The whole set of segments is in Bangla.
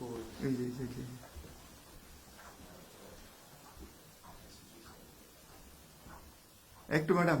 যে। একটু ম্যাডাম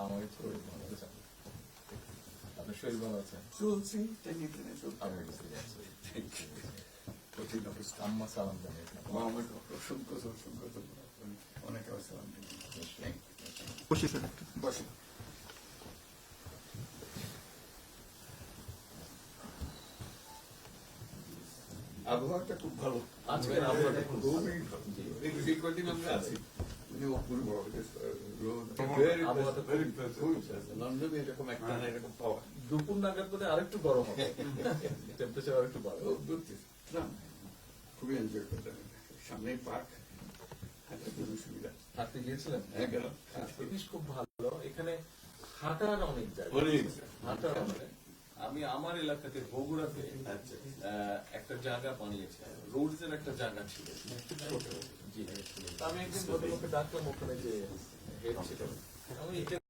আমাকে শরীর ভালো আছে আপনার শরীর ভালো আছে? চলছি আমি বুঝতে পারছি। আম্মা সালাম অসংখ্য অসংখ্য বসি বসে। আবহাওয়াটা খুব ভালো। আজকের আবহাওয়াটা খুব ভালো। এই কদিন আমরা। আছি। খুব- খুব লন্ডনে এরকম একটা না এরকম পাওয়া দুপুর নাগাদ বোধ আরেকটু গরম হবে টেম্পারেচার আরেকটু বাড়বে। না, খুবই এনজয় করতে সামনেই পার্ক হাঁটার সুবিধা হাঁটতে গিয়েছিলেন হ্যাঁ গেলাম জিনিস খুব ভালো এখানে হাঁটার অনেক জায়গা হাঁটার অনেক আমি আমার এলাকাতে বগুড়াতে আহ, একটা জায়গা বানিয়েছে। রোডস এর একটা জায়গা ছিল। আমি একদিন ডাক্তার ডাকলাম ওখানে যে হেড ছিল। আমি